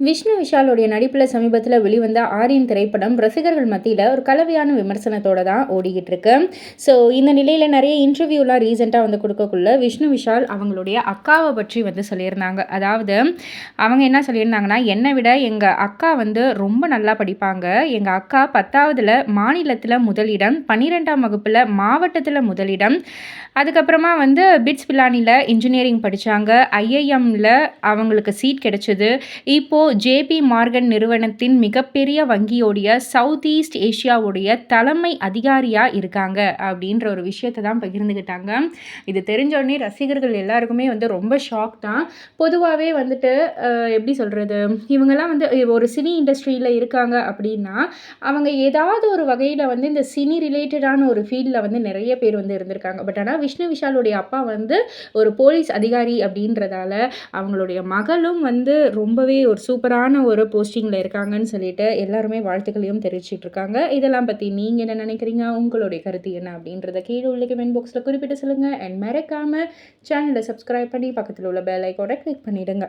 விஷ்ணு விஷாலுடைய நடிப்பில் சமீபத்தில் வெளிவந்த ஆரியன் திரைப்படம் ரசிகர்கள் மத்தியில் ஒரு கலவையான விமர்சனத்தோடு தான் ஓடிக்கிட்டு இருக்கு. ஸோ இந்த நிலையில் நிறைய இன்டர்வியூலாம் ரீசெண்டாக வந்து கொடுக்கக்குள்ள விஷ்ணு விஷால் அவங்களுடைய அக்காவை பற்றி வந்து சொல்லியிருந்தாங்க. அதாவது அவங்க என்ன சொல்லியிருந்தாங்கன்னா என்னை விட எங்கள் அக்கா வந்து ரொம்ப நல்லா படிப்பாங்க. எங்கள் அக்கா பத்தாவதில் மாநிலத்தில் முதலிடம் பன்னிரெண்டாம் வகுப்பில் மாவட்டத்தில் முதலிடம். அதுக்கப்புறமா வந்து பிட்ஸ் பிலானியில் இன்ஜினியரிங் படித்தாங்க ஐஐஎம்மில் அவங்களுக்கு சீட் கிடைச்சிது. இப்போது ஜேபி மார்கன் நிறுவனத்தின் மிகப்பெரிய வங்கியோடைய சவுத் ஈஸ்ட் ஏஷியாவுடைய தலைமை அதிகாரியாக இருக்காங்க அப்படின்ற ஒரு விஷயத்தை தான் பகிர்ந்துக்கிட்டாங்க இது தெரிஞ்சோடனே ரசிகர்கள் எல்லாருக்குமே வந்து ரொம்ப ஷாக் தான். பொதுவாகவே வந்துட்டு எப்படி சொல்கிறது இவங்கெல்லாம் வந்து ஒரு சினி இண்டஸ்ட்ரியில் இருக்காங்க அப்படின்னா அவங்க ஏதாவது ஒரு வகையில் வந்து இந்த சினி ரிலேட்டடான ஒரு ஃபீல்டில் வந்து நிறைய பேர் வந்து இருந்திருக்காங்க. பட் ஆனால் விஷ்ணு விஷாலுடைய அப்பா வந்து ஒரு போலீஸ் அதிகாரி அப்படின்றதால அவங்களுடைய மகளும் வந்து ரொம்பவே ஒரு சூப்பரான ஒரு போஸ்டிங்கில் இருக்காங்கன்னு சொல்லிட்டு எல்லாருமே வாழ்த்துக்களையும் தெரிவிச்சிட்ருக்காங்க. இதெல்லாம் பற்றி நீங்கள் என்ன நினைக்கிறீங்க? உங்களுடைய கருத்து என்ன அப்படின்றத கீழே உள்ள கமெண்ட் பாக்ஸில் குறிப்பிட்டு சொல்லுங்கள் அண்ட் மறக்காமல் சேனலை சப்ஸ்கிரைப் பண்ணி பக்கத்தில் உள்ள பெல் ஐக்கோட கிளிக் பண்ணிவிடுங்க